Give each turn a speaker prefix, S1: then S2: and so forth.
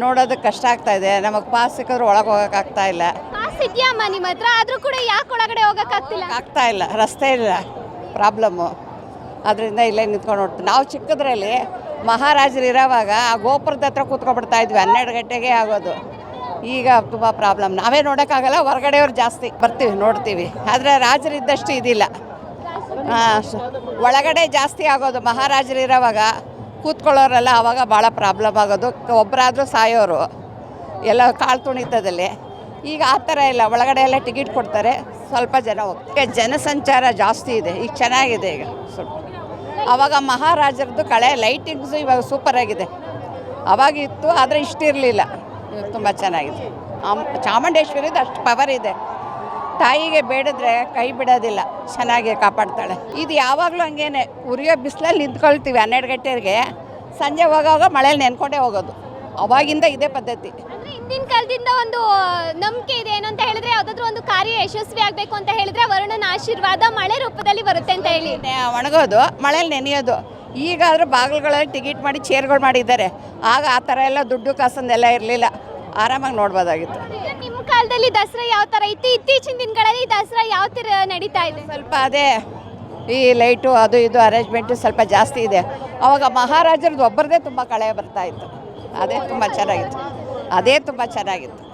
S1: ನೋಡೋದಕ್ಕೆ ಕಷ್ಟ ಆಗ್ತಾ ಇದೆ. ನಮಗೆ ಪಾಸ್ ಸಿಕ್ಕಿದ್ರೆ ಒಳಗೆ ಹೋಗಕ್ಕೆ ಆಗ್ತಾ ಇಲ್ಲ.
S2: ಪಾಸ್ ಇದೆಯಮ್ಮ ನಿಮ್ಮ ಹತ್ರ? ಆದ್ರೂ ಕೂಡ ಯಾಕೆ ಒಳಗಡೆ ಹೋಗಕ್ಕಾಗ್ತಿಲ್ಲ
S1: ಆಗ್ತಾ ಇಲ್ಲ. ರಸ್ತೆ ಇಲ್ಲ. ಪ್ರಾಬ್ಲಮ್ಮು ಅದರಿಂದ ಇಲ್ಲೇ ನಿಂತ್ಕೊಂಡು ನೋಡ್ತೀವಿ. ನಾವು ಚಿಕ್ಕದ್ರಲ್ಲಿ ಮಹಾರಾಜರು ಇರೋವಾಗ ಆ ಗೋಪುರದ ಹತ್ರ ಕೂತ್ಕೊಬಿಡ್ತಾ ಇದ್ವಿ. ಹನ್ನೆರಡು ಗಂಟೆಗೆ ಆಗೋದು. ಈಗ ತುಂಬ ಪ್ರಾಬ್ಲಮ್ ನಾವೇ ನೋಡೋಕ್ಕಾಗಲ್ಲ ಹೊರಗಡೆಯವ್ರು ಜಾಸ್ತಿ ಬರ್ತೀವಿ ನೋಡ್ತೀವಿ. ಆದರೆ ರಾಜರಿದ್ದಷ್ಟು ಇದಿಲ್ಲ. ಹಾಂ ಒಳಗಡೆ ಜಾಸ್ತಿ ಆಗೋದು ಮಹಾರಾಜರು ಇರೋವಾಗ ಕೂತ್ಕೊಳ್ಳೋರೆಲ್ಲ ಆವಾಗ ಭಾಳ ಪ್ರಾಬ್ಲಮ್ ಆಗೋದು. ಒಬ್ಬರಾದರೂ ಸಾಯೋರು, ಎಲ್ಲ ಕಾಳು ತುಣಿತದಲ್ಲಿ. ಈಗ ಆ ಥರ ಇಲ್ಲ, ಒಳಗಡೆ ಎಲ್ಲ ಟಿಕೆಟ್ ಕೊಡ್ತಾರೆ, ಸ್ವಲ್ಪ ಜನ ಹೋಗ್ತಾರೆ. ಜನಸಂಚಾರ ಜಾಸ್ತಿ ಇದೆ, ಈಗ ಚೆನ್ನಾಗಿದೆ ಈಗ ಸ್ವಲ್ಪ. ಆವಾಗ ಮಹಾರಾಜರದ್ದು ಕಳೆ ಲೈಟಿಂಗ್ಸು ಇವಾಗ ಸೂಪರ್ ಆಗಿದೆ. ಅವಾಗ ಇತ್ತು, ಆದರೆ ಇಷ್ಟಿರಲಿಲ್ಲ. ತುಂಬ ಚೆನ್ನಾಗಿದೆ. ಚಾಮುಂಡೇಶ್ವರಿದು ಅಷ್ಟು ಪವರ್ ಇದೆ. ತಾಯಿಗೆ ಬೇಡಿದ್ರೆ ಕೈ ಬಿಡೋದಿಲ್ಲ ಚೆನ್ನಾಗಿ ಕಾಪಾಡ್ತಾಳೆ. ಇದು ಯಾವಾಗಲೂ ಹಂಗೇನೆ ಉರಿಯೋ ಬಿಸಿಲಲ್ಲಿ ನಿಂತ್ಕೊಳ್ತೀವಿ ಹನ್ನೆರಡು ಗಂಟೆಗೆ ಸಂಜೆ ಹೋಗೋವಾಗ ಮಳೇಲಿ ನೆನ್ಕೊಂಡೇ ಹೋಗೋದು. ಅವಾಗಿಂದ ಇದೇ ಪದ್ಧತಿ.
S2: ಅಂದ್ರೆ ಹಿಂದಿನ ಕಾಲದಿಂದ ಒಂದು ನಂಬಿಕೆ ಇದೆ ಏನಂತ ಅಂತ ಹೇಳಿದ್ರೆ ಯಾವ್ದಾದ್ರು ಒಂದು ಕಾರ್ಯ ಯಶಸ್ವಿ ಆಗಬೇಕು ಅಂತ ಹೇಳಿದ್ರೆ ವರುಣನ ಆಶೀರ್ವಾದ ಮಳೆ ರೂಪದಲ್ಲಿ ಬರುತ್ತೆ ಅಂತ ಹೇಳಿ.
S1: ಒಣಗೋದು ಮಳೇಲಿ ನೆನೆಯೋದು. ಈಗಾದರೂ ಬಾಗಿಲುಗಳಲ್ಲಿ ಟಿಕೆಟ್ ಮಾಡಿ ಚೇರ್ಗಳು ಮಾಡಿದ್ದಾರೆ. ಆಗ ಆ ಥರ ಎಲ್ಲ ದುಡ್ಡು ಕಾಸಂದೆಲ್ಲ ಇರಲಿಲ್ಲ. ಆರಾಮಾಗಿ ನೋಡ್ಬೋದಾಗಿತ್ತು.
S2: ನಿಮ್ಮ ಕಾಲದಲ್ಲಿ ದಸರಾ ಯಾವ ಥರ ಇತ್ತು ಇತ್ತೀಚಿನ ದಿನಗಳಲ್ಲಿ ದಸರಾ ಯಾವ ಥರ ನಡೀತಾ ಇದೆ?
S1: ಸ್ವಲ್ಪ ಅದೇ ಈ ಲೈಟು ಅದು ಇದು ಅರೇಂಜ್ಮೆಂಟು ಸ್ವಲ್ಪ ಜಾಸ್ತಿ ಇದೆ. ಅವಾಗ ಮಹಾರಾಜರದ್ದು ಒಬ್ಬರದೇ ತುಂಬ ಕಳೆ ಬರ್ತಾ ಇತ್ತು. ಅದೇ ತುಂಬ ಚೆನ್ನಾಗಿತ್ತು. ಅದೇ ತುಂಬ ಚೆನ್ನಾಗಿತ್ತು.